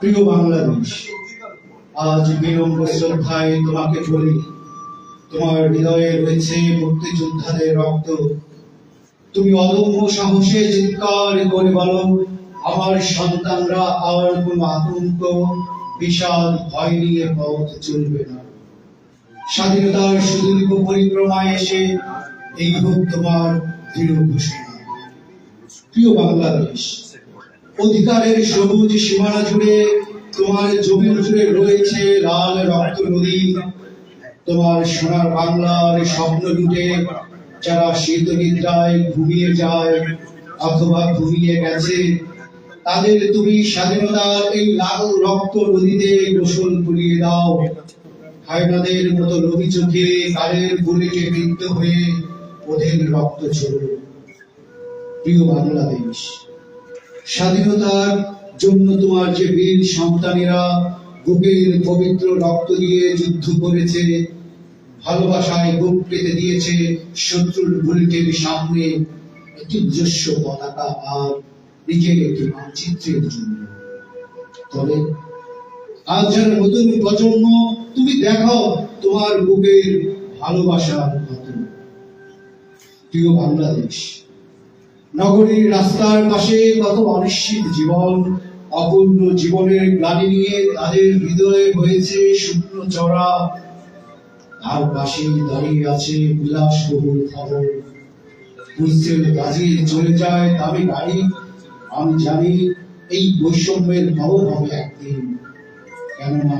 প্রিয় বাংলাদেশ আজ বিনম্র শ্রদ্ধায় তোমাকে বলি, তোমার হৃদয়ে রয়েছে মুক্তিযোদ্ধাদের রক্ত। তুমি অদম্য সাহসে চিৎকার করে বলো, আমার সন্তানরা আর কোনো আতঙ্ক, বিশাল ভয় নিয়ে পথ চলবে না। স্বাধীনতার সুদীর্ঘ পরিক্রমায় এসে এই হোক তোমার দৃঢ় ঘোষণা। প্রিয় বাংলাদেশ অধিকারের সবুজ সীমানা জুড়ে তোমার জমির জুড়ে রয়েছে লাল রক্ত নদী। তোমার সোনার বাংলার স্বপ্ন লুটে যারা শীত নিদ্রায় ঘুমিয়ে যায় অথবা ঘুমিয়ে গেছে, তাদের তুমি স্বাধীনতার এই লাল রক্ত নদীতে গোসল করিয়ে দাও। হায়নাদের মতো নদী চোখে তাদের বুলেটে বিদ্ধ হয়ে ওদের রক্ত ঝরো প্রিয় বাংলাদেশ স্বাধীনতার জন্য তোমার যে বীর সন্তানেরা বুকের পবিত্র রক্ত দিয়ে যুদ্ধ করেছে, ভালোবাসায় বুক পেতে দিয়েছে শত্রুর বুলেটের সামনে একটি পতাকা আর নিজের একটি মানচিত্রের জন্য। তবে আজ যারা নতুন প্রজন্ম, তুমি দেখো তোমার বুকের ভালোবাসার প্রিয় বাংলাদেশ নগরীর রাস্তার পাশে কত অনিশ্চিত জীবন, অপূর্ণ জীবনের গ্লানি নিয়ে তাদের হৃদয়ে হয়েছে শুকনো চড়া তার পাশে দাঁড়িয়ে আছে বিলাসবহুল খবর। হুইসেল বাজিয়ে চলে যায় দামি গাড়ি আমি জানি এই বৈষম্যের ভাব হবে একদিন। কেননা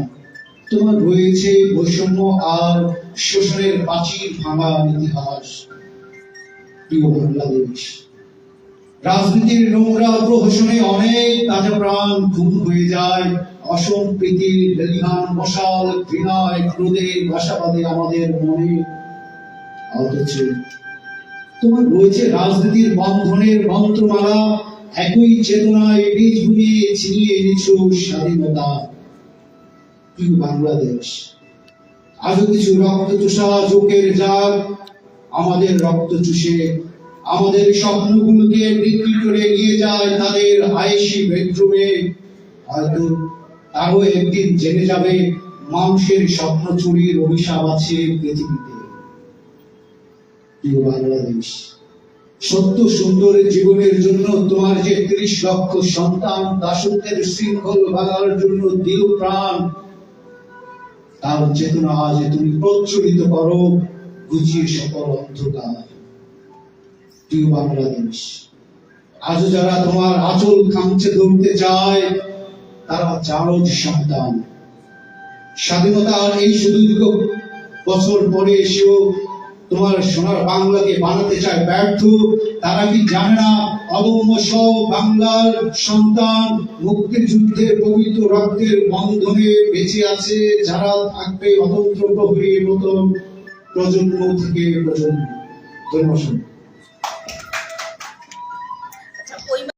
তোমার রয়েছে বৈষম্য আর শোষণের প্রাচীর ভাঙা ইতিহাস। প্রিয় বাংলাদেশ রাজনীতির নোংরা প্রহসনে অনেক তাজা প্রাণ খুন হয়ে যায়। অসম্প্রীতির লেলিহান, মশাল, ঘৃণায়, ক্রোধে আশাবাদে আমাদের মনে অথচ তোমার রয়েছে রাজনীতির বন্ধনের মন্ত্রমালা। একই চেতনায় বীজ বুনিয়ে ছিনিয়ে এনেছো স্বাধীনতা। প্রিয় বাংলাদেশ, আজও কিছু রক্ত চুষা চোখের জাগ। আমাদের রক্ত চুষে আমাদের স্বপ্নগুলোকে বিক্রি করে নিয়ে যায় তাদের আয়েসি বেডরুমে। হয়তো তারও একদিন জেনে যাবে, মানুষের স্বপ্ন চুরির অভিশাপ আছে পৃথিবীতে। বাংলাদেশ, সত্য সুন্দর জীবনের জন্য তোমার যে ত্রিশ লক্ষ সন্তান, দাসত্বের শৃঙ্খল ভাঙার জন্য দিল প্রাণ, তার চেতনা আজ তুমি প্রচলিত করো গুছিয়ে সকল অন্ধকার। প্রিয় আজ যারা তোমার আচল খামচে ধরতে চায় তারা চারজ সন্তান। স্বাধীনতার এই সুদীর্ঘ বছর পরে এসেও তোমার সোনার বাংলাকে বানাতে চায় ব্যর্থ, তারা কি জানে না অদম্য সব বাংলার সন্তান মুক্তিযুদ্ধের পবিত্র রক্তের বন্ধনে বেঁচে আছে, যারা থাকবে অতন্ত্র প্রজন্ম থেকে প্রজন্ম। ধন্যবাদ।